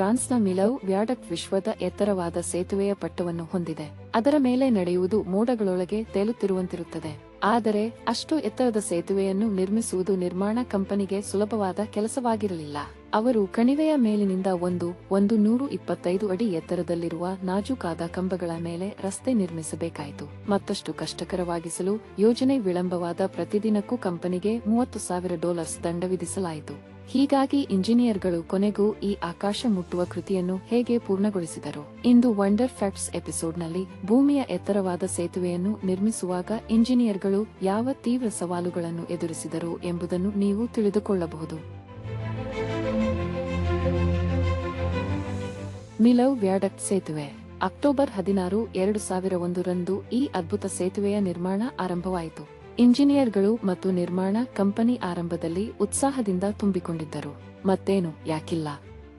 ಫ್ರಾನ್ಸ್ನ ಮಿಲೌ ವ್ಯಾಡಕ್ ವಿಶ್ವದ ಎತ್ತರವಾದ ಸೇತುವೆಯ ಪಟ್ಟವನ್ನು ಹೊಂದಿದೆ. ಅದರ ಮೇಲೆ ನಡೆಯುವುದು ಮೋಡಗಳೊಳಗೆ ತೇಲುತ್ತಿರುವಂತಿರುತ್ತದೆ. ಆದರೆ, ಅಷ್ಟು ಎತ್ತರದ ಸೇತುವೆಯನ್ನು ನಿರ್ಮಿಸುವುದು ನಿರ್ಮಾಣ ಕಂಪನಿಗೆ ಸುಲಭವಾದ ಕೆಲಸವಾಗಿರಲಿಲ್ಲ. ಅವರು ಕಣಿವೆಯ ಮೇಲಿನಿಂದ ಒಂದು ಒಂದು ನೂರು ಇಪ್ಪತ್ತೈದು ಅಡಿ ಎತ್ತರದಲ್ಲಿರುವ ನಾಜೂಕಾದ ಕಂಬಗಳ ಮೇಲೆ ರಸ್ತೆ ನಿರ್ಮಿಸಬೇಕಾಯಿತು. ಮತ್ತಷ್ಟು ಕಷ್ಟಕರವಾಗಿಸಲು ಯೋಜನೆ ವಿಳಂಬವಾದ ಪ್ರತಿದಿನಕ್ಕೂ ಕಂಪನಿಗೆ ಮೂವತ್ತು ಸಾವಿರ ಡಾಲರ್ಸ್ ದಂಡ ವಿಧಿಸಲಾಯಿತು. ಹೀಗಾಗಿ ಇಂಜಿನಿಯರ್ಗಳು ಕೊನೆಗೂ ಈ ಆಕಾಶ ಮುಟ್ಟುವ ಕೃತಿಯನ್ನು ಹೇಗೆ ಪೂರ್ಣಗೊಳಿಸಿದರು? ಇಂದು ವಂಡರ್ ಫ್ಯಾಕ್ಟ್ಸ್ ಎಪಿಸೋಡ್ನಲ್ಲಿ ಭೂಮಿಯ ಎತ್ತರವಾದ ಸೇತುವೆಯನ್ನು ನಿರ್ಮಿಸುವಾಗ ಇಂಜಿನಿಯರ್ಗಳು ಯಾವ ತೀವ್ರ ಸವಾಲುಗಳನ್ನು ಎದುರಿಸಿದರು ಎಂಬುದನ್ನು ನೀವು ತಿಳಿದುಕೊಳ್ಳಬಹುದು. ಮಿಲವ್ ವ್ಯಾಡಕ್ಟ್ ಸೇತುವೆ. ಅಕ್ಟೋಬರ್ ಹದಿನಾರು, ಎರಡು ಸಾವಿರ ಒಂದರಂದು ಈ ಅದ್ಭುತ ಸೇತುವೆಯ ನಿರ್ಮಾಣ ಆರಂಭವಾಯಿತು. ಇಂಜಿನಿಯರ್ಗಳು ಮತ್ತು ನಿರ್ಮಾಣ ಕಂಪನಿ ಆರಂಭದಲ್ಲಿ ಉತ್ಸಾಹದಿಂದ ತುಂಬಿಕೊಂಡಿದ್ದರು. ಮತ್ತೇನು? ಯಾಕಿಲ್ಲ.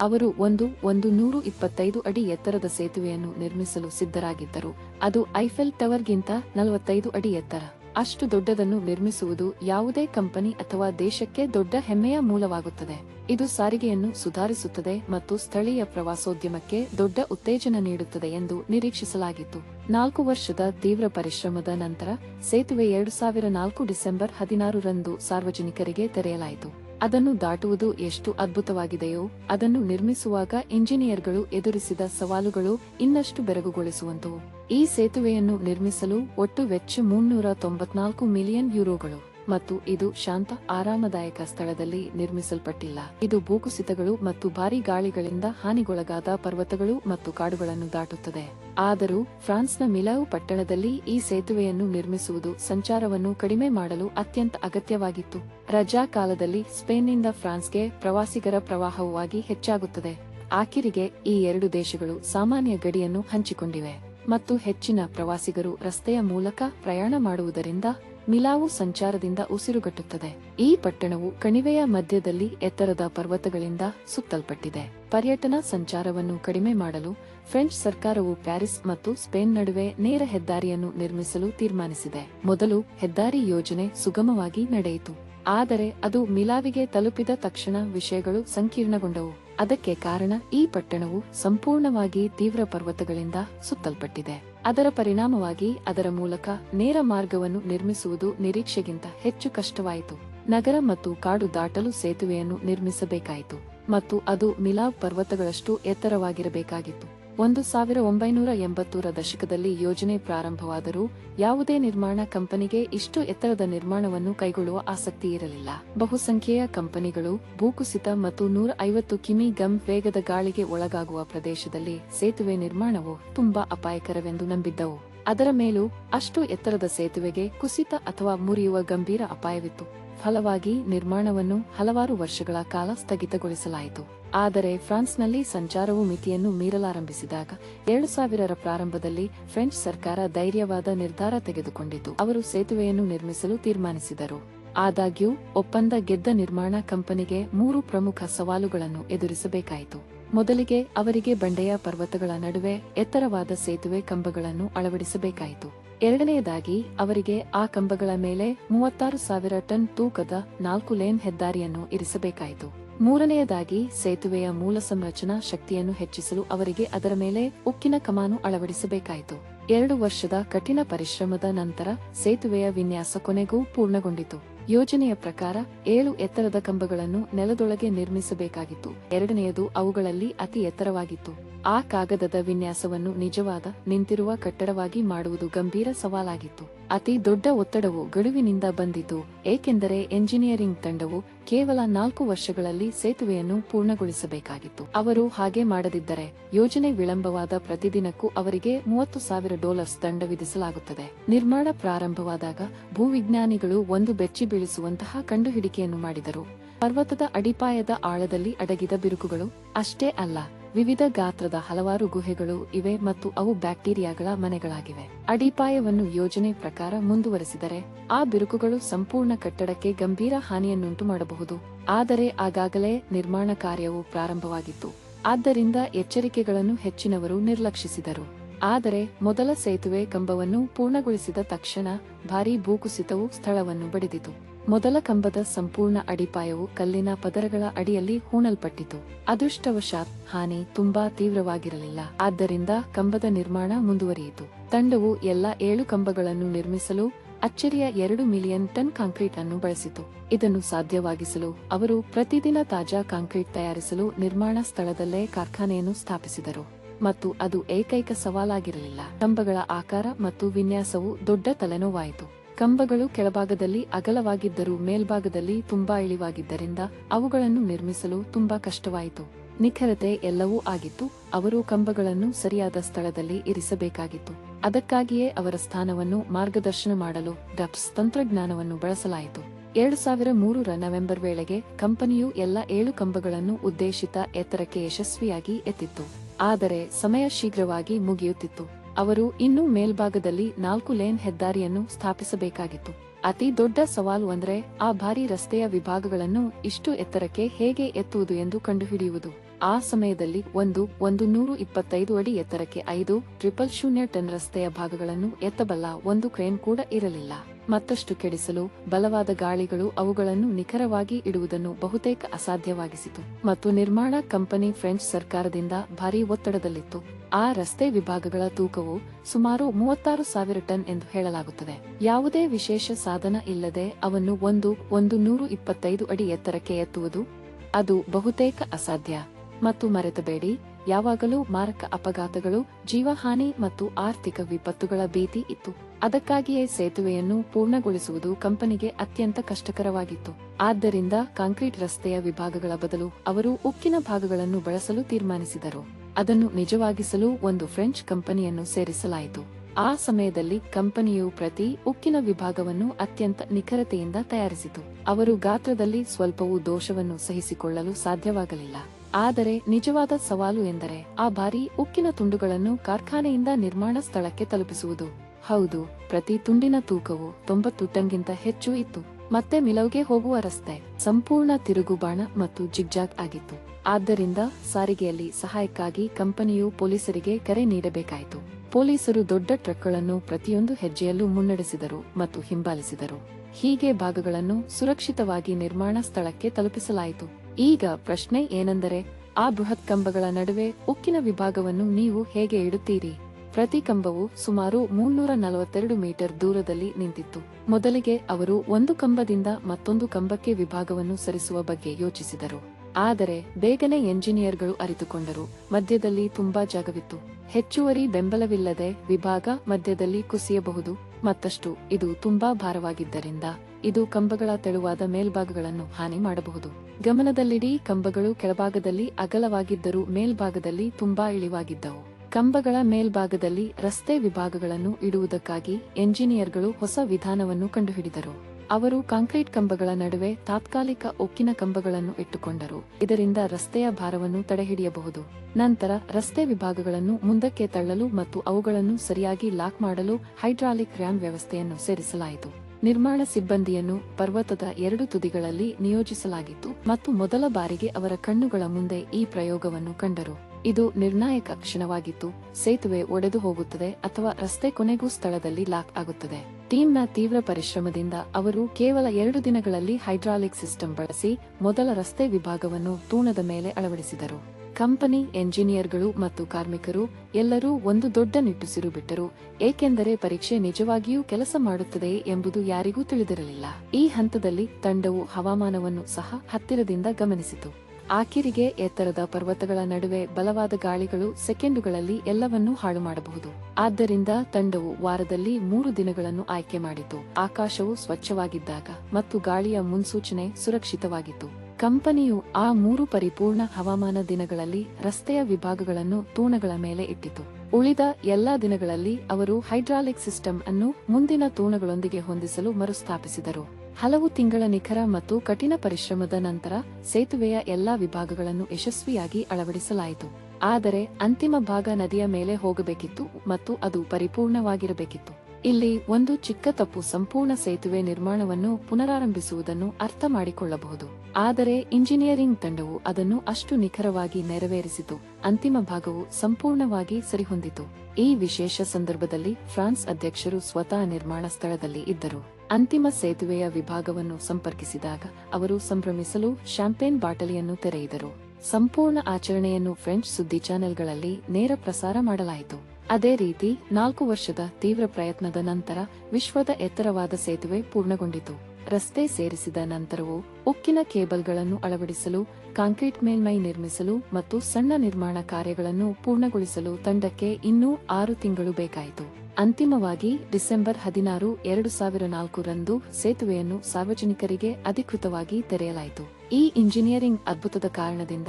ಅವರು ಒಂದು ಒಂದು ನೂರು ಇಪ್ಪತ್ತೈದು ಅಡಿ ಎತ್ತರದ ಸೇತುವೆಯನ್ನು ನಿರ್ಮಿಸಲು ಸಿದ್ಧರಾಗಿದ್ದರು. ಅದು ಐಫೆಲ್ ಟವರ್ಗಿಂತ ನಲವತ್ತೈದು ಅಡಿ ಎತ್ತರ. ಅಷ್ಟು ದೊಡ್ಡದನ್ನು ನಿರ್ಮಿಸುವುದು ಯಾವುದೇ ಕಂಪನಿ ಅಥವಾ ದೇಶಕ್ಕೆ ದೊಡ್ಡ ಹೆಮ್ಮೆಯ ಮೂಲವಾಗುತ್ತದೆ. ಇದು ಸಾರಿಗೆಯನ್ನು ಸುಧಾರಿಸುತ್ತದೆ ಮತ್ತು ಸ್ಥಳೀಯ ಪ್ರವಾಸೋದ್ಯಮಕ್ಕೆ ದೊಡ್ಡ ಉತ್ತೇಜನ ನೀಡುತ್ತದೆ ಎಂದು ನಿರೀಕ್ಷಿಸಲಾಗಿತ್ತು. ನಾಲ್ಕು ವರ್ಷದ ತೀವ್ರ ಪರಿಶ್ರಮದ ನಂತರ ಸೇತುವೆ ಎರಡು ಸಾವಿರ ನಾಲ್ಕು ಡಿಸೆಂಬರ್ ಹದಿನಾರರಂದು ಸಾರ್ವಜನಿಕರಿಗೆ ತೆರೆಯಲಾಯಿತು. ಅದನ್ನು ದಾಟುವುದು ಎಷ್ಟು ಅದ್ಭುತವಾಗಿದೆಯೋ, ಅದನ್ನು ನಿರ್ಮಿಸುವಾಗ ಇಂಜಿನಿಯರ್ಗಳು ಎದುರಿಸಿದ ಸವಾಲುಗಳು ಇನ್ನಷ್ಟು ಬೆರಗುಗೊಳಿಸುವಂತವು. ಈ ಸೇತುವೆಯನ್ನು ನಿರ್ಮಿಸಲು ಒಟ್ಟು ವೆಚ್ಚ ಮುನ್ನೂರ ತೊಂಬತ್ನಾಲ್ಕು ಮಿಲಿಯನ್ ಯುರೋಗಳು. ಮತ್ತು ಇದು ಶಾಂತ, ಆರಾಮದಾಯಕ ಸ್ಥಳದಲ್ಲಿ ನಿರ್ಮಿಸಲ್ಪಟ್ಟಿಲ್ಲ. ಇದು ಭೂಕುಸಿತಗಳು ಮತ್ತು ಭಾರೀ ಗಾಳಿಗಳಿಂದ ಹಾನಿಗೊಳಗಾದ ಪರ್ವತಗಳು ಮತ್ತು ಕಾಡುಗಳನ್ನು ದಾಟುತ್ತದೆ. ಆದರೂ, ಫ್ರಾನ್ಸ್ನ ಮಿಲಾವು ಪಟ್ಟಣದಲ್ಲಿ ಈ ಸೇತುವೆಯನ್ನು ನಿರ್ಮಿಸುವುದು ಸಂಚಾರವನ್ನು ಕಡಿಮೆ ಮಾಡಲು ಅತ್ಯಂತ ಅಗತ್ಯವಾಗಿತ್ತು. ರಜಾ ಕಾಲದಲ್ಲಿ ಸ್ಪೇನ್ನಿಂದ ಫ್ರಾನ್ಸ್ಗೆ ಪ್ರವಾಸಿಗರ ಪ್ರವಾಹವಾಗಿ ಹೆಚ್ಚಾಗುತ್ತದೆ. ಆಖಿರಿಗೆ ಈ ಎರಡು ದೇಶಗಳು ಸಾಮಾನ್ಯ ಗಡಿಯನ್ನು ಹಂಚಿಕೊಂಡಿವೆ. ಮತ್ತು ಹೆಚ್ಚಿನ ಪ್ರವಾಸಿಗರು ರಸ್ತೆಯ ಮೂಲಕ ಪ್ರಯಾಣ ಮಾಡುವುದರಿಂದ ಮಿಲಾವು ಸಂಚಾರದಿಂದ ಉಸಿರುಗಟ್ಟುತ್ತದೆ. ಈ ಪಟ್ಟಣವು ಕಣಿವೆಯ ಮಧ್ಯದಲ್ಲಿ ಎತ್ತರದ ಪರ್ವತಗಳಿಂದ ಸುತ್ತಲ್ಪಟ್ಟಿದೆ. ಪರ್ಯಟನಾ ಸಂಚಾರವನ್ನು ಕಡಿಮೆ ಮಾಡಲು ಫ್ರೆಂಚ್ ಸರ್ಕಾರವು ಪ್ಯಾರಿಸ್ ಮತ್ತು ಸ್ಪೇನ್ ನಡುವೆ ನೇರ ಹೆದ್ದಾರಿಯನ್ನು ನಿರ್ಮಿಸಲು ತೀರ್ಮಾನಿಸಿದೆ. ಮೊದಲು ಹೆದ್ದಾರಿ ಯೋಜನೆ ಸುಗಮವಾಗಿ ನಡೆಯಿತು. ಆದರೆ ಅದು ಮಿಲಾವಿಗೆ ತಲುಪಿದ ತಕ್ಷಣ ವಿಷಯಗಳು ಸಂಕೀರ್ಣಗೊಂಡವು. ಅದಕ್ಕೆ ಕಾರಣ ಈ ಪಟ್ಟಣವು ಸಂಪೂರ್ಣವಾಗಿ ತೀವ್ರ ಪರ್ವತಗಳಿಂದ ಸುತ್ತಲ್ಪಟ್ಟಿದೆ. ಅದರ ಪರಿಣಾಮವಾಗಿ ಅದರ ಮೂಲಕ ನೇರ ಮಾರ್ಗವನ್ನು ನಿರ್ಮಿಸುವುದು ನಿರೀಕ್ಷೆಗಿಂತ ಹೆಚ್ಚು ಕಷ್ಟವಾಯಿತು. ನಗರ ಮತ್ತು ಕಾಡು ದಾಟಲು ಸೇತುವೆಯನ್ನು ನಿರ್ಮಿಸಬೇಕಾಯಿತು. ಮತ್ತು ಅದು ಮಿಲಾವ್ ಪರ್ವತಗಳಷ್ಟು ಎತ್ತರವಾಗಿರಬೇಕಾಗಿತ್ತು. ಒಂದು ಸಾವಿರ ಒಂಬೈನೂರ ಎಂಬತ್ತೂರ ದಶಕದಲ್ಲಿ ಯೋಜನೆ ಪ್ರಾರಂಭವಾದರೂ ಯಾವುದೇ ನಿರ್ಮಾಣ ಕಂಪನಿಗೆ ಇಷ್ಟು ಎತ್ತರದ ನಿರ್ಮಾಣವನ್ನು ಕೈಗೊಳ್ಳುವ ಆಸಕ್ತಿ ಇರಲಿಲ್ಲ. ಬಹುಸಂಖ್ಯೆಯ ಕಂಪನಿಗಳು ಭೂಕುಸಿತ ಮತ್ತು ನೂರ ಐವತ್ತು ಕಿಮಿ ಗಮ್ ವೇಗದ ಗಾಳಿಗೆ ಒಳಗಾಗುವ ಪ್ರದೇಶದಲ್ಲಿ ಸೇತುವೆ ನಿರ್ಮಾಣವು ತುಂಬಾ ಅಪಾಯಕರವೆಂದು ನಂಬಿದ್ದವು. ಅದರ ಮೇಲೂ ಅಷ್ಟು ಎತ್ತರದ ಸೇತುವೆಗೆ ಕುಸಿತ ಅಥವಾ ಮುರಿಯುವ ಗಂಭೀರ ಅಪಾಯವಿತ್ತು. ಫಲವಾಗಿ ನಿರ್ಮಾಣವನ್ನು ಹಲವಾರು ವರ್ಷಗಳ ಕಾಲ ಸ್ಥಗಿತಗೊಳಿಸಲಾಯಿತು. ಆದರೆ ಫ್ರಾನ್ಸ್ನಲ್ಲಿ ಸಂಚಾರವು ಮಿತಿಯನ್ನು ಮೀರಲಾರಂಭಿಸಿದಾಗ ಎರಡು ಸಾವಿರರ ಪ್ರಾರಂಭದಲ್ಲಿ ಫ್ರೆಂಚ್ ಸರ್ಕಾರ ಧೈರ್ಯವಾದ ನಿರ್ಧಾರ ತೆಗೆದುಕೊಂಡಿತು. ಅವರು ಸೇತುವೆಯನ್ನು ನಿರ್ಮಿಸಲು ತೀರ್ಮಾನಿಸಿದರು. ಆದಾಗ್ಯೂ, ಒಪ್ಪಂದ ಗೆದ್ದ ನಿರ್ಮಾಣ ಕಂಪನಿಗೆ ಮೂರು ಪ್ರಮುಖ ಸವಾಲುಗಳನ್ನು ಎದುರಿಸಬೇಕಾಯಿತು. ಮೊದಲಿಗೆ ಅವರಿಗೆ ಬಂಡೆಯ ಪರ್ವತಗಳ ನಡುವೆ ಎತ್ತರವಾದ ಸೇತುವೆ ಕಂಬಗಳನ್ನು ಅಳವಡಿಸಬೇಕಾಯಿತು. ಎರಡನೆಯದಾಗಿ, ಅವರಿಗೆ ಆ ಕಂಬಗಳ ಮೇಲೆ ಮೂವತ್ತಾರು ಸಾವಿರ ಟನ್ ತೂಕದ ನಾಲ್ಕು ಲೇನ್ ಹೆದ್ದಾರಿಯನ್ನು ಇರಿಸಬೇಕಾಯಿತು. ಮೂರನೆಯದಾಗಿ, ಸೇತುವೆಯ ಮೂಲ ಸಂರಚನಾ ಶಕ್ತಿಯನ್ನು ಹೆಚ್ಚಿಸಲು ಅವರಿಗೆ ಅದರ ಮೇಲೆ ಉಕ್ಕಿನ ಕಮಾನು ಅಳವಡಿಸಬೇಕಾಯಿತು. ಎರಡು ವರ್ಷದ ಕಠಿಣ ಪರಿಶ್ರಮದ ನಂತರ ಸೇತುವೆಯ ವಿನ್ಯಾಸ ಕೊನೆಗೂ ಪೂರ್ಣಗೊಂಡಿತು. ಯೋಜನೆಯ ಪ್ರಕಾರ ಏಳು ಎತ್ತರದ ಕಂಬಗಳನ್ನು ನೆಲದೊಳಗೆ ನಿರ್ಮಿಸಬೇಕಾಗಿತ್ತು. ಎರಡನೆಯದು ಅವುಗಳಲ್ಲಿ ಅತಿ ಎತ್ತರವಾಗಿತ್ತು. ಆ ಕಾಗದದ ವಿನ್ಯಾಸವನ್ನು ನಿಜವಾದ, ನಿಂತಿರುವ ಕಟ್ಟಡವಾಗಿ ಮಾಡುವುದು ಗಂಭೀರ ಸವಾಲಾಗಿತ್ತು. ಅತಿ ದೊಡ್ಡ ಒತ್ತಡವು ಗಡುವಿನಿಂದ ಬಂದಿತು, ಏಕೆಂದರೆ ಎಂಜಿನಿಯರಿಂಗ್ ತಂಡವು ಕೇವಲ ನಾಲ್ಕು ವರ್ಷಗಳಲ್ಲಿ ಸೇತುವೆಯನ್ನು ಪೂರ್ಣಗೊಳಿಸಬೇಕಾಗಿತ್ತು. ಅವರು ಹಾಗೆ ಮಾಡದಿದ್ದರೆ, ಯೋಜನೆ ವಿಳಂಬವಾದ ಪ್ರತಿದಿನಕ್ಕೂ ಅವರಿಗೆ ಮೂವತ್ತು ಸಾವಿರ ಡಾಲರ್ಸ್ ದಂಡ ವಿಧಿಸಲಾಗುತ್ತದೆ. ನಿರ್ಮಾಣ ಪ್ರಾರಂಭವಾದಾಗ ಭೂವಿಜ್ಞಾನಿಗಳು ಒಂದು ಬೆಚ್ಚಿ ಬೀಳಿಸುವಂತಹ ಕಂಡುಹಿಡಿಕೆಯನ್ನು ಮಾಡಿದರು. ಪರ್ವತದ ಅಡಿಪಾಯದ ಆಳದಲ್ಲಿ ಅಡಗಿದ ಬಿರುಕುಗಳು, ಅಷ್ಟೇ ಅಲ್ಲ ವಿವಿಧ ಗಾತ್ರದ ಹಲವಾರು ಗುಹೆಗಳು ಇವೆ ಮತ್ತು ಅವು ಬ್ಯಾಕ್ಟೀರಿಯಾಗಳ ಮನೆಗಳಾಗಿವೆ. ಅಡಿಪಾಯವನ್ನು ಯೋಜನೆ ಪ್ರಕಾರ ಮುಂದುವರೆಸಿದರೆ ಆ ಬಿರುಕುಗಳು ಸಂಪೂರ್ಣ ಕಟ್ಟಡಕ್ಕೆ ಗಂಭೀರ ಹಾನಿಯನ್ನುಂಟು ಮಾಡಬಹುದು. ಆದರೆ ಆಗಾಗಲೇ ನಿರ್ಮಾಣ ಕಾರ್ಯವು ಪ್ರಾರಂಭವಾಗಿತ್ತು. ಆದ್ದರಿಂದ ಎಚ್ಚರಿಕೆಗಳನ್ನು ಹೆಚ್ಚಿನವರು ನಿರ್ಲಕ್ಷಿಸಿದರು. ಆದರೆ ಮೊದಲ ಸೇತುವೆ ಕಂಬವನ್ನು ಪೂರ್ಣಗೊಳಿಸಿದ ತಕ್ಷಣ ಭಾರೀ ಭೂಕುಸಿತವು ಸ್ಥಳವನ್ನು ಬಡಿದಿತು. ಮೊದಲ ಕಂಬದ ಸಂಪೂರ್ಣ ಅಡಿಪಾಯವು ಕಲ್ಲಿನ ಪದರಗಳ ಅಡಿಯಲ್ಲಿ ಹೂಣಲ್ಪಟ್ಟಿತು. ಅದೃಷ್ಟವಶಾತ್ ಹಾನಿ ತುಂಬಾ ತೀವ್ರವಾಗಿರಲಿಲ್ಲ. ಆದ್ದರಿಂದ ಕಂಬದ ನಿರ್ಮಾಣ ಮುಂದುವರಿಯಿತು. ತಂಡವು ಎಲ್ಲ ಏಳು ಕಂಬಗಳನ್ನು ನಿರ್ಮಿಸಲು ಅಚ್ಚರಿಯ ಎರಡು ಮಿಲಿಯನ್ ಟನ್ ಕಾಂಕ್ರೀಟ್ ಅನ್ನು ಬಳಸಿತು. ಇದನ್ನು ಸಾಧ್ಯವಾಗಿಸಲು ಅವರು ಪ್ರತಿದಿನ ತಾಜಾ ಕಾಂಕ್ರೀಟ್ ತಯಾರಿಸಲು ನಿರ್ಮಾಣ ಸ್ಥಳದಲ್ಲೇ ಕಾರ್ಖಾನೆಯನ್ನು ಸ್ಥಾಪಿಸಿದರು. ಮತ್ತು ಅದು ಏಕೈಕ ಸವಾಲಾಗಿರಲಿಲ್ಲ. ಕಂಬಗಳ ಆಕಾರ ಮತ್ತು ವಿನ್ಯಾಸವು ದೊಡ್ಡ ತಲೆನೋವಾಯಿತು. ಕಂಬಗಳು ಕೆಳಭಾಗದಲ್ಲಿ ಅಗಲವಾಗಿದ್ದರೂ ಮೇಲ್ಭಾಗದಲ್ಲಿ ತುಂಬಾ ಇಳಿವಾಗಿದ್ದರಿಂದ ಅವುಗಳನ್ನು ನಿರ್ಮಿಸಲು ತುಂಬಾ ಕಷ್ಟವಾಯಿತು. ನಿಖರತೆ ಎಲ್ಲವೂ ಆಗಿತ್ತು. ಅವರು ಕಂಬಗಳನ್ನು ಸರಿಯಾದ ಸ್ಥಳದಲ್ಲಿ ಇರಿಸಬೇಕಾಗಿತ್ತು. ಅದಕ್ಕಾಗಿಯೇ ಅವರ ಸ್ಥಾನವನ್ನು ಮಾರ್ಗದರ್ಶನ ಮಾಡಲು ಡಬ್ಸ್ ತಂತ್ರಜ್ಞಾನವನ್ನು ಬಳಸಲಾಯಿತು. ಎರಡು ಸಾವಿರ ಮೂರರ ನವೆಂಬರ್ ವೇಳೆಗೆ ಕಂಪನಿಯು ಎಲ್ಲ ಏಳು ಕಂಬಗಳನ್ನು ಉದ್ದೇಶಿತ ಎತ್ತರಕ್ಕೆ ಯಶಸ್ವಿಯಾಗಿ ಎತ್ತಿತ್ತು. ಆದರೆ ಸಮಯ ಶೀಘ್ರವಾಗಿ ಮುಗಿಯುತ್ತಿತ್ತು. ಅವರು ಇನ್ನೂ ಮೇಲ್ಭಾಗದಲ್ಲಿ ನಾಲ್ಕು ಲೇನ್ ಹೆದ್ದಾರಿಯನ್ನು ಸ್ಥಾಪಿಸಬೇಕಾಗಿತ್ತು. ಅತಿ ದೊಡ್ಡ ಸವಾಲು ಅಂದ್ರೆ ಆ ಭಾರಿ ರಸ್ತೆಯ ವಿಭಾಗಗಳನ್ನು ಇಷ್ಟು ಎತ್ತರಕ್ಕೆ ಹೇಗೆ ಎತ್ತುವುದು ಎಂದು ಕಂಡುಹಿಡಿಯುವುದು. ಆ ಸಮಯದಲ್ಲಿ ಒಂದು ಒಂದು ನೂರು ಇಪ್ಪತ್ತೈದು ಅಡಿ ಎತ್ತರಕ್ಕೆ ಐದು, ಟ್ರಿಪಲ್ ಶೂನ್ಯ ಟನ್ ರಸ್ತೆಯ ಭಾಗಗಳನ್ನು ಎತ್ತಬಲ್ಲ ಒಂದು ಕ್ರೇನ್ ಕೂಡ ಇರಲಿಲ್ಲ. ಮತ್ತಷ್ಟು ಕೆಡಿಸಲು ಬಲವಾದ ಗಾಳಿಗಳು ಅವುಗಳನ್ನು ನಿಖರವಾಗಿ ಇಡುವುದನ್ನು ಬಹುತೇಕ ಅಸಾಧ್ಯವಾಗಿಸಿತು. ಮತ್ತು ನಿರ್ಮಾಣ ಕಂಪನಿ ಫ್ರೆಂಚ್ ಸರ್ಕಾರದಿಂದ ಭಾರೀ ಒತ್ತಡದಲ್ಲಿತ್ತು. ಆ ರಸ್ತೆ ವಿಭಾಗಗಳ ತೂಕವು ಸುಮಾರು ಮೂವತ್ತಾರು ಸಾವಿರ ಟನ್ ಎಂದು ಹೇಳಲಾಗುತ್ತದೆ. ಯಾವುದೇ ವಿಶೇಷ ಸಾಧನ ಇಲ್ಲದೆ ಅವನ್ನು ಒಂದು ಒಂದು ನೂರು ಇಪ್ಪತ್ತೈದು ಅಡಿ ಎತ್ತರಕ್ಕೆ ಎತ್ತುವುದು ಅದು ಬಹುತೇಕ ಅಸಾಧ್ಯ. ಮತ್ತು ಮರೆತಬೇಡಿ, ಯಾವಾಗಲೂ ಮಾರಕ ಅಪಘಾತಗಳು, ಜೀವಹಾನಿ ಮತ್ತು ಆರ್ಥಿಕ ವಿಪತ್ತುಗಳ ಭೀತಿ ಇತ್ತು. ಅದಕ್ಕಾಗಿಯೇ ಸೇತುವೆಯನ್ನು ಪೂರ್ಣಗೊಳಿಸುವುದು ಕಂಪನಿಗೆ ಅತ್ಯಂತ ಕಷ್ಟಕರವಾಗಿತ್ತು. ಆದ್ದರಿಂದ ಕಾಂಕ್ರೀಟ್ ರಸ್ತೆಯ ವಿಭಾಗಗಳ ಬದಲು ಅವರು ಉಕ್ಕಿನ ಭಾಗಗಳನ್ನು ಬಳಸಲು ತೀರ್ಮಾನಿಸಿದರು. ಅದನ್ನು ನಿಜವಾಗಿಸಲು ಒಂದು ಫ್ರೆಂಚ್ ಕಂಪನಿಯನ್ನು ಸೇರಿಸಲಾಯಿತು. ಆ ಸಮಯದಲ್ಲಿ ಕಂಪನಿಯು ಪ್ರತಿ ಉಕ್ಕಿನ ವಿಭಾಗವನ್ನು ಅತ್ಯಂತ ನಿಖರತೆಯಿಂದ ತಯಾರಿಸಿತು. ಅವರು ಗಾತ್ರದಲ್ಲಿ ಸ್ವಲ್ಪವೂ ದೋಷವನ್ನು ಸಹಿಸಿಕೊಳ್ಳಲು ಸಾಧ್ಯವಾಗಲಿಲ್ಲ. ಆದರೆ ನಿಜವಾದ ಸವಾಲು ಎಂದರೆ ಆ ಬಾರಿ ಉಕ್ಕಿನ ತುಂಡುಗಳನ್ನು ಕಾರ್ಖಾನೆಯಿಂದ ನಿರ್ಮಾಣ ಸ್ಥಳಕ್ಕೆ ತಲುಪಿಸುವುದು. ಹೌದು, ಪ್ರತಿ ತುಂಡಿನ ತೂಕವು ತೊಂಬತ್ತು ಟನ್ಗಿಂತ ಹೆಚ್ಚು ಇತ್ತು. ಮತ್ತೆ ಮಿಲೌಗೆ ಹೋಗುವ ರಸ್ತೆ ಸಂಪೂರ್ಣ ತಿರುಗುಬಾಣ ಮತ್ತು ಜಿಗ್ಜಾಗ್ ಆಗಿತ್ತು. ಆದ್ದರಿಂದ ಸಾರಿಗೆಯಲ್ಲಿ ಸಹಾಯಕ್ಕಾಗಿ ಕಂಪನಿಯು ಪೊಲೀಸರಿಗೆ ಕರೆ ನೀಡಬೇಕಾಯಿತು. ಪೊಲೀಸರು ದೊಡ್ಡ ಟ್ರಕ್ಗಳನ್ನು ಪ್ರತಿಯೊಂದು ಹೆಜ್ಜೆಯಲ್ಲೂ ಮುನ್ನಡೆಸಿದರು ಮತ್ತು ಹಿಂಬಾಲಿಸಿದರು. ಹೀಗೆ ಭಾಗಗಳನ್ನು ಸುರಕ್ಷಿತವಾಗಿ ನಿರ್ಮಾಣ ಸ್ಥಳಕ್ಕೆ ತಲುಪಿಸಲಾಯಿತು. ಈಗ ಪ್ರಶ್ನೆ ಏನೆಂದರೆ, ಆ ಬೃಹತ್ ಕಂಬಗಳ ನಡುವೆ ಉಕ್ಕಿನ ವಿಭಾಗವನ್ನು ನೀವು ಹೇಗೆ ಇಡುತ್ತೀರಿ? ಪ್ರತಿ ಕಂಬವು ಸುಮಾರು ಮುನ್ನೂರ ನಲವತ್ತೆರಡು ಮೀಟರ್ ದೂರದಲ್ಲಿ ನಿಂತಿತ್ತು. ಮೊದಲಿಗೆ ಅವರು ಒಂದು ಕಂಬದಿಂದ ಮತ್ತೊಂದು ಕಂಬಕ್ಕೆ ವಿಭಾಗವನ್ನು ಸರಿಸುವ ಬಗ್ಗೆ ಯೋಚಿಸಿದರು. ಆದರೆ ಬೇಗನೆ ಎಂಜಿನಿಯರ್ಗಳು ಅರಿತುಕೊಂಡರು, ಮಧ್ಯದಲ್ಲಿ ತುಂಬಾ ಜಾಗವಿತ್ತು. ಹೆಚ್ಚುವರಿ ಬೆಂಬಲವಿಲ್ಲದೆ ವಿಭಾಗ ಮಧ್ಯದಲ್ಲಿ ಕುಸಿಯಬಹುದು, ಮತ್ತಷ್ಟು ಇದು ತುಂಬಾ ಭಾರವಾಗಿದ್ದರಿಂದ ಇದು ಕಂಬಗಳ ತೆಳುವಾದ ಮೇಲ್ಭಾಗಗಳನ್ನು ಹಾನಿ ಮಾಡಬಹುದು. ಗಮನದಲ್ಲಿಡೀ, ಕಂಬಗಳು ಕೆಳಭಾಗದಲ್ಲಿ ಅಗಲವಾಗಿದ್ದರೂ ಮೇಲ್ಭಾಗದಲ್ಲಿ ತುಂಬಾ ಇಳಿವಾಗಿದ್ದವು. ಕಂಬಗಳ ಮೇಲ್ಭಾಗದಲ್ಲಿ ರಸ್ತೆ ವಿಭಾಗಗಳನ್ನು ಇಡುವುದಕ್ಕಾಗಿ ಎಂಜಿನಿಯರ್ಗಳು ಹೊಸ ವಿಧಾನವನ್ನು ಕಂಡುಹಿಡಿದರು. ಅವರು ಕಾಂಕ್ರೀಟ್ ಕಂಬಗಳ ನಡುವೆ ತಾತ್ಕಾಲಿಕ ಉಕ್ಕಿನ ಕಂಬಗಳನ್ನು ಇಟ್ಟುಕೊಂಡರು. ಇದರಿಂದ ರಸ್ತೆಯ ಭಾರವನ್ನು ತಡೆಹಿಡಿಯಬಹುದು. ನಂತರ ರಸ್ತೆ ವಿಭಾಗಗಳನ್ನು ಮುಂದಕ್ಕೆ ತಳ್ಳಲು ಮತ್ತು ಅವುಗಳನ್ನು ಸರಿಯಾಗಿ ಲಾಕ್ ಮಾಡಲು ಹೈಡ್ರಾಲಿಕ್ ರ್ಯಾಮ್ ವ್ಯವಸ್ಥೆಯನ್ನು ಸೇರಿಸಲಾಯಿತು. ನಿರ್ಮಾಣ ಸಿಬ್ಬಂದಿಯನ್ನು ಪರ್ವತದ ಎರಡು ತುದಿಗಳಲ್ಲಿ ನಿಯೋಜಿಸಲಾಗಿತ್ತು ಮತ್ತು ಮೊದಲ ಬಾರಿಗೆ ಅವರ ಕಣ್ಣುಗಳ ಮುಂದೆ ಈ ಪ್ರಯೋಗವನ್ನು ಕಂಡರು. ಇದು ನಿರ್ಣಾಯಕ ಕ್ಷಣವಾಗಿತ್ತು. ಸೇತುವೆ ಒಡೆದು ಹೋಗುತ್ತದೆ ಅಥವಾ ರಸ್ತೆ ಕೊನೆಗೂ ಸ್ಥಳದಲ್ಲಿ ಲಾಕ್ ಆಗುತ್ತದೆ. ಟೀಮ್ನ ತೀವ್ರ ಪರಿಶ್ರಮದಿಂದ ಅವರು ಕೇವಲ ಎರಡು ದಿನಗಳಲ್ಲಿ ಹೈಡ್ರಾಲಿಕ್ ಸಿಸ್ಟಮ್ ಬಳಸಿ ಮೊದಲ ರಸ್ತೆ ವಿಭಾಗವನ್ನು ತೂಣದ ಮೇಲೆ ಅಳವಡಿಸಿದರು. ಕಂಪನಿ, ಎಂಜಿನಿಯರ್ಗಳು ಮತ್ತು ಕಾರ್ಮಿಕರು ಎಲ್ಲರೂ ಒಂದು ದೊಡ್ಡ ನಿಟ್ಟುಸಿರು ಬಿಟ್ಟರು, ಏಕೆಂದರೆ ಪರೀಕ್ಷೆ ನಿಜವಾಗಿಯೂ ಕೆಲಸ ಮಾಡುತ್ತದೆ ಎಂಬುದು ಯಾರಿಗೂ ತಿಳಿದಿರಲಿಲ್ಲ. ಈ ಹಂತದಲ್ಲಿ ತಂಡವು ಹವಾಮಾನವನ್ನು ಸಹ ಹತ್ತಿರದಿಂದ ಗಮನಿಸಿತು. ಆಕಿರಿಗೆ ಎತ್ತರದ ಪರ್ವತಗಳ ನಡುವೆ ಬಲವಾದ ಗಾಳಿಗಳು ಸೆಕೆಂಡುಗಳಲ್ಲಿ ಎಲ್ಲವನ್ನೂ ಹಾಳು ಮಾಡಬಹುದು ಆದ್ದರಿಂದ ತಂಡವು ವಾರದಲ್ಲಿ ಮೂರು ದಿನಗಳನ್ನು ಆಯ್ಕೆ ಮಾಡಿತು. ಆಕಾಶವು ಸ್ವಚ್ಛವಾಗಿದ್ದಾಗ ಮತ್ತು ಗಾಳಿಯ ಮುನ್ಸೂಚನೆ ಸುರಕ್ಷಿತವಾಗಿತ್ತು. ಕಂಪನಿಯು ಆ ಮೂರು ಪರಿಪೂರ್ಣ ಹವಾಮಾನ ದಿನಗಳಲ್ಲಿ ರಸ್ತೆಯ ವಿಭಾಗಗಳನ್ನು ತೂಣಗಳ ಮೇಲೆ ಇಟ್ಟಿತು. ಉಳಿದ ಎಲ್ಲಾ ದಿನಗಳಲ್ಲಿ ಅವರು ಹೈಡ್ರಾಲಿಕ್ ಸಿಸ್ಟಮ್ ಅನ್ನು ಮುಂದಿನ ತೂಣಗಳೊಂದಿಗೆ ಹೊಂದಿಸಲು ಮರುಸ್ಥಾಪಿಸಿದರು. ಹಲವು ತಿಂಗಳ ನಿಖರ ಮತ್ತು ಕಠಿಣ ಪರಿಶ್ರಮದ ನಂತರ ಸೇತುವೆಯ ಎಲ್ಲಾ ವಿಭಾಗಗಳನ್ನು ಯಶಸ್ವಿಯಾಗಿ ಅಳವಡಿಸಲಾಯಿತು. ಆದರೆ ಅಂತಿಮ ಭಾಗ ನದಿಯ ಮೇಲೆ ಹೋಗಬೇಕಿತ್ತು ಮತ್ತು ಅದು ಪರಿಪೂರ್ಣವಾಗಿರಬೇಕಿತ್ತು. ಇಲ್ಲಿ ಒಂದು ಚಿಕ್ಕ ತಪ್ಪು ಸಂಪೂರ್ಣ ಸೇತುವೆ ನಿರ್ಮಾಣವನ್ನು ಪುನರಾರಂಭಿಸುವುದನ್ನು ಅರ್ಥ ಮಾಡಿಕೊಳ್ಳಬಹುದು. ಆದರೆ ಇಂಜಿನಿಯರಿಂಗ್ ತಂಡವು ಅದನ್ನು ಅಷ್ಟು ನಿಖರವಾಗಿ ನೆರವೇರಿಸಿತು. ಅಂತಿಮ ಭಾಗವು ಸಂಪೂರ್ಣವಾಗಿ ಸರಿಹೊಂದಿತು. ಈ ವಿಶೇಷ ಸಂದರ್ಭದಲ್ಲಿ ಫ್ರಾನ್ಸ್ ಅಧ್ಯಕ್ಷರು ಸ್ವತಃ ನಿರ್ಮಾಣ ಸ್ಥಳದಲ್ಲಿ ಇದ್ದರು. ಅಂತಿಮ ಸೇತುವೆಯ ವಿಭಾಗವನ್ನು ಸಂಪರ್ಕಿಸಿದಾಗ ಅವರು ಸಂಭ್ರಮಿಸಲು ಶಾಂಪೇನ್ ಬಾಟಲಿಯನ್ನು ತೆರೆಯಿದರು. ಸಂಪೂರ್ಣ ಆಚರಣೆಯನ್ನು ಫ್ರೆಂಚ್ ಸುದ್ದಿ ಚಾನೆಲ್ಗಳಲ್ಲಿ ನೇರ ಪ್ರಸಾರ ಮಾಡಲಾಯಿತು. ಅದೇ ರೀತಿ, ನಾಲ್ಕು ವರ್ಷದ ತೀವ್ರ ಪ್ರಯತ್ನದ ನಂತರ ವಿಶ್ವದ ಎತ್ತರವಾದ ಸೇತುವೆ ಪೂರ್ಣಗೊಂಡಿತು. ರಸ್ತೆ ಸೇರಿಸಿದ ನಂತರವೂ ಉಕ್ಕಿನ ಕೇಬಲ್ಗಳನ್ನು ಅಳವಡಿಸಲು, ಕಾಂಕ್ರೀಟ್ ಮೇಲ್ಮೈ ನಿರ್ಮಿಸಲು ಮತ್ತು ಸಣ್ಣ ನಿರ್ಮಾಣ ಕಾರ್ಯಗಳನ್ನು ಪೂರ್ಣಗೊಳಿಸಲು ತಂಡಕ್ಕೆ ಇನ್ನೂ ಆರು ತಿಂಗಳು ಬೇಕಾಯಿತು. ಅಂತಿಮವಾಗಿ ಡಿಸೆಂಬರ್ ಹದಿನಾರು, ಎರಡು ಸಾವಿರ ನಾಲ್ಕರಂದು ಸೇತುವೆಯನ್ನು ಸಾರ್ವಜನಿಕರಿಗೆ ಅಧಿಕೃತವಾಗಿ ತೆರೆಯಲಾಯಿತು. ಈ ಇಂಜಿನಿಯರಿಂಗ್ ಅದ್ಭುತದ ಕಾರಣದಿಂದ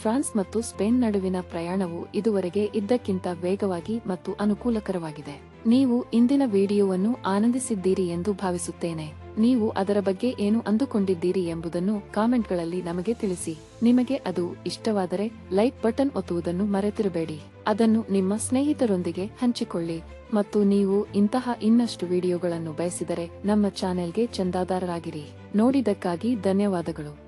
ಫ್ರಾನ್ಸ್ ಮತ್ತು ಸ್ಪೇನ್ ನಡುವಿನ ಪ್ರಯಾಣವು ಇದುವರೆಗೆ ಇದ್ದಕ್ಕಿಂತ ವೇಗವಾಗಿ ಮತ್ತು ಅನುಕೂಲಕರವಾಗಿದೆ. ನೀವು ಇಂದಿನ ವಿಡಿಯೋವನ್ನು ಆನಂದಿಸಿದ್ದೀರಿ ಎಂದು ಭಾವಿಸುತ್ತೇನೆ. ನೀವು ಅದರ ಬಗ್ಗೆ ಏನು ಅಂದುಕೊಂಡಿದ್ದೀರಿ ಎಂಬುದನ್ನು ಕಾಮೆಂಟ್ಗಳಲ್ಲಿ ನಮಗೆ ತಿಳಿಸಿ. ನಿಮಗೆ ಅದು ಇಷ್ಟವಾದರೆ ಲೈಕ್ ಬಟನ್ ಒತ್ತುವುದನ್ನು ಮರೆತಿರಬೇಡಿ. ಅದನ್ನು ನಿಮ್ಮ ಸ್ನೇಹಿತರೊಂದಿಗೆ ಹಂಚಿಕೊಳ್ಳಿ. ಮತ್ತು ನೀವು ಇಂತಹ ಇನ್ನಷ್ಟು ವಿಡಿಯೋಗಳನ್ನು ಬಯಸಿದರೆ ನಮ್ಮ ಚಾನೆಲ್ಗೆ ಚಂದಾದಾರರಾಗಿರಿ. ನೋಡಿದಕ್ಕಾಗಿ ಧನ್ಯವಾದಗಳು.